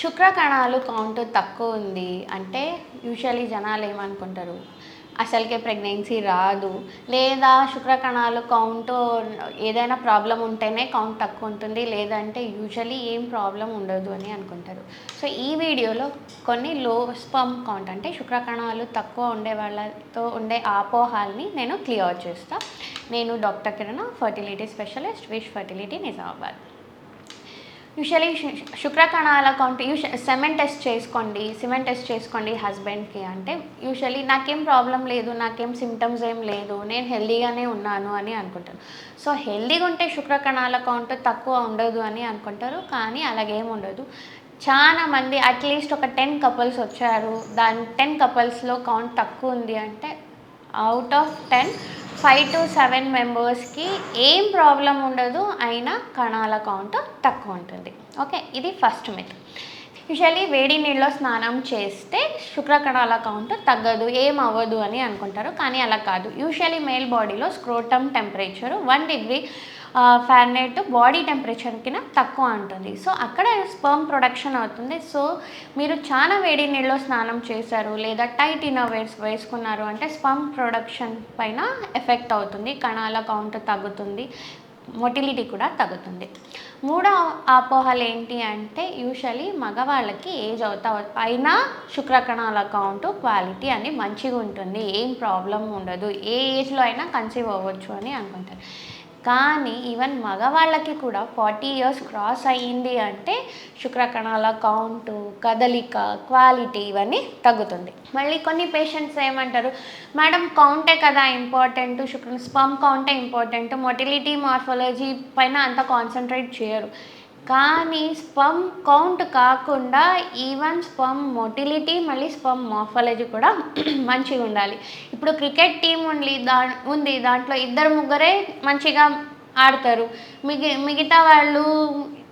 శుక్ర కణాలు కౌంట్ తక్కువ ఉంది అంటే యూజువలీ జనాలు ఏమనుకుంటారు? అసలుకే ప్రెగ్నెన్సీ రాదు. లేదా శుక్ర కణాలు కౌంట్ ఏదైనా ప్రాబ్లం ఉంటేనే కౌంట్ తక్కువ ఉంటుంది. లేదంటే యూజువలీ ఏం ప్రాబ్లం ఉండదు అని అనుకుంటారు. సో ఈ వీడియోలో కొన్ని లో స్పమ్ కౌంట్ అంటే శుక్ర కణాలు తక్కువ ఉండే వాళ్ళతో ఉండే ఆపోహాల్ని నేను క్లియర్ చేస్తాను నేను doctor Kirana fertility specialist wish fertility Nizamabad. Usually శుక్ర కణాల కౌంట్ యూజ సెమెన్ టెస్ట్ చేసుకోండి సిమెంట్ టెస్ట్ చేసుకోండి హస్బెండ్కి అంటే యూజువలీ నాకేం ప్రాబ్లం లేదు నాకేం సిమ్టమ్స్ ఏం లేదు నేను హెల్దీగానే ఉన్నాను అని అనుకుంటాను సో హెల్దీగా ఉంటే శుక్రకణాల కౌంట్ తక్కువ ఉండదు అని అనుకుంటారు కానీ అలాగేం ఉండదు. చాలా మంది అట్లీస్ట్ ఒక టెన్ కపుల్స్ వచ్చారు దాని టెన్ కపుల్స్లో కౌంట్ తక్కువ ఉంది అంటే out of ten five to seven మెంబర్స్కి ఏం ప్రాబ్లం ఉండదు అయినా కణాల కౌంట్ తక్కువ ఉంటుంది. ఓకే ఇది ఫస్ట్ మిత్ యూజువలీ వేడి నీళ్ళలో స్నానం చేస్తే శుక్ర కణాల కౌంట్ తగ్గదు ఏం అవ్వదు అని అనుకుంటారు. కానీ అలా కాదు. యూజువలీ మేల్ బాడీలో scrotum temperature one degree fahrenheit body temperature కింద తక్కువ ఉంటుంది సో అక్కడ స్పర్మ్ ప్రొడక్షన్ అవుతుంది. సో మీరు చాలా వేడి నీళ్ళలో స్నానం చేశారు లేదా టైట్ ఇన్నోవేర్స్ వేసుకున్నారు అంటే స్పర్మ్ ప్రొడక్షన్ పైన ఎఫెక్ట్ అవుతుంది. కణాల కౌంట్ తగ్గుతుంది. మొటిలిటీ కూడా తగ్గుతుంది. మూడో ఆపోహలు ఏంటి అంటే యూజువలీ మగవాళ్ళకి ఏజ్ అవుతా అయినా శుక్రకణాల అకౌంట్ క్వాలిటీ అని మంచిగా ఉంటుంది ఏం ప్రాబ్లం ఉండదు. ఏ ఏజ్లో అయినా కన్సీవ్ అవ్వచ్చు అని అనుకుంటారు. కానీ ఈవెన్ మగవాళ్ళకి కూడా ఫార్టీ ఇయర్స్ క్రాస్ అయ్యింది అంటే శుక్రకణాల కౌంటు కదలిక క్వాలిటీ ఇవన్నీ తగ్గుతుంది. మళ్ళీ కొన్ని పేషెంట్స్ ఏమంటారు మేడం కౌంటే కదా ఇంపార్టెంట్ శుక్ర స్పమ్ కౌంటే ఇంపార్టెంట్ మొటిలిటీ మార్ఫాలజీ పైన అంత కాన్సన్ట్రేట్ చేయరు. కానీ స్పమ్ కౌంట్ కాకుండా ఈవెన్ స్పమ్ మొటిలిటీ మళ్ళీ స్పమ్ మార్ఫాలజీ కూడా మంచిగా ఉండాలి. ఇప్పుడు క్రికెట్ టీం ఉంది దా ఉంది దాంట్లో ఇద్దరు ముగ్గురే మంచిగా ఆడతారు. మిగి మిగతా వాళ్ళు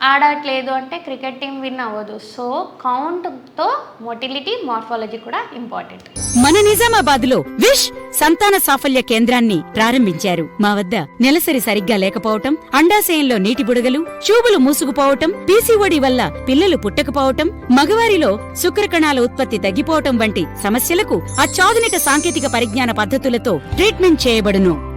ఆడట్లేదు అంటే క్రికెట్ టీం విన్ అవ్వదు. సో కౌంట్తో మోటిలిటీ మార్ఫాలజీ కూడా ఇంపార్టెంట్ మన నిజామాబాద్లో విష్ సంతాన సాఫల్య కేంద్రాన్ని ప్రారంభించారు. మా వద్ద నెలసరి సరిగ్గా లేకపోవటం అండాశయంలో నీటి బుడగలు చూబులు మూసుకుపోవటం పీసీఓడి వల్ల పిల్లలు పుట్టకపోవటం మగవారిలో శుక్రకణాల ఉత్పత్తి తగ్గిపోవటం వంటి సమస్యలకు అత్యాధునిక సాంకేతిక పరిజ్ఞాన పద్ధతులతో ట్రీట్మెంట్ చేయబడును.